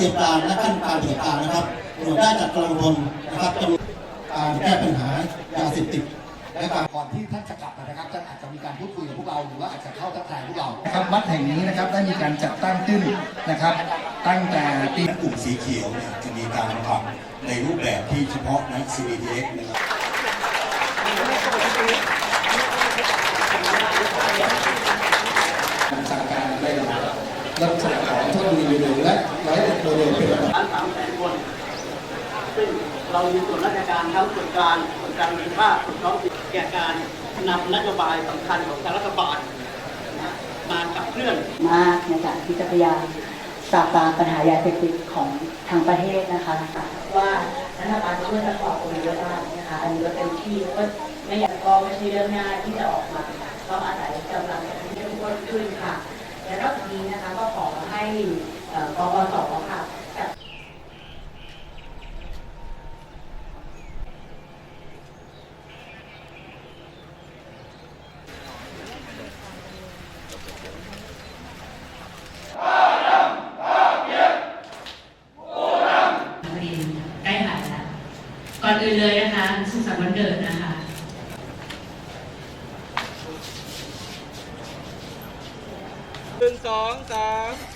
รียมการและขั้นการปฏิบัติการนะครับตรวจได้จากกำลังพลนะครับจะมีการแก้ปัญหายาเสพติดและการก่อนที่ท่านจะกลับนะครับท่านอาจจะมีการพูดคุยกับพวกเราหรือว่าอาจจะเข้าทักทายพวกเราครับวัดแห่งนี้นะครับได้มีการจัดตั้งขึ้นนะครับ ตั้งแต่ปีกลุ่มสีเขียวเนี่ยจะมีการปรับในรูปแบบที่เฉพาะนะ CBTX นะครับสั่งการได้รับลัก ษณะของโทษดีโดยและร้อยเอ็ดโดยเป็นระดับล้านสามแสนคน ซึ่งเรามีส่วนราชการทั้งส่วนกลางส่วนกลางส่วนภาคส่วนท้องถิ่นแก่การนำนโยบายสำคัญของทารัฐบาลมาขับเคลื่อนมากในการที่จะพยายามปราบปรามปัญหายาเสพติดของทางประเทศนะคะ ว่ารัฐบาลช่วยสปอร์ตตรงนี้ด้วยบ้างนะคะอันนี้ก็เต็มที่ก็ไม่อยากก็ไม่ใช่เรื่องง่ายที่จะออกมาต้องอาศัยกำลังที่เข้มข้นขึ้นค่ะและนอกจากนี้นะคะก็ขอ กกสค่ะจัดพอดีใกล้หายแล้วก่อนอื่นเลยนะคะสุขสันต์วันเกิดนะคะหนึ่งสองสาม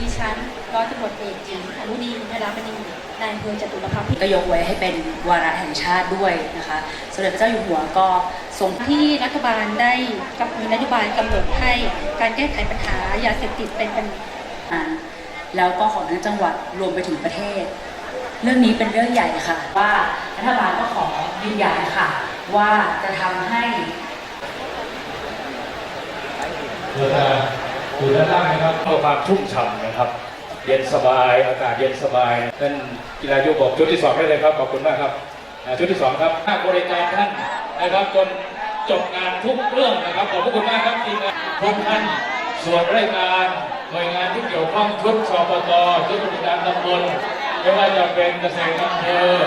ดิฉันร้อยตำรวจเอกหญิงอนุดีนราบดีนายอำเภอจตุรพักษ์ก็ยกไว้ให้เป็นวาระแห่งชาติด้วยนะคะสมเด็จพระเจ้าอยู่หัวก็ทรงที่รัฐบาลได้กับมีนโยบายกำหนดให้การแก้ไขปัญหายาเสพติดเป็นปัญมาแล้วก็ของทั้งจังหวัดรวมไปถึงประเทศ เรื่องนี้เป็นเรื่องใหญ่ค่ะ ว่ารัฐบาลก็ขอยืนยันค่ะ ว่าจะทำให้ เราจะดูด้านล่างนะครับเพื่อความชุ่มฉ่ำนะครับ เย็นสบาย อากาศเย็นสบายนั่นกีฬายุบอกชุดที่สองได้เลยครับ ขอบคุณมากครับ ชุดที่สองครับบริการท่านนะครับจนจบงานทุกเรื่องนะครับ ขอบพระคุณมากครับทีมงานทุกท่านส่วนราชการหน่วยงานที่เกี่ยวข้องชุดสปตชุดบริการตำบลไม่ว่าจะเป็นเกษตรอำเภอ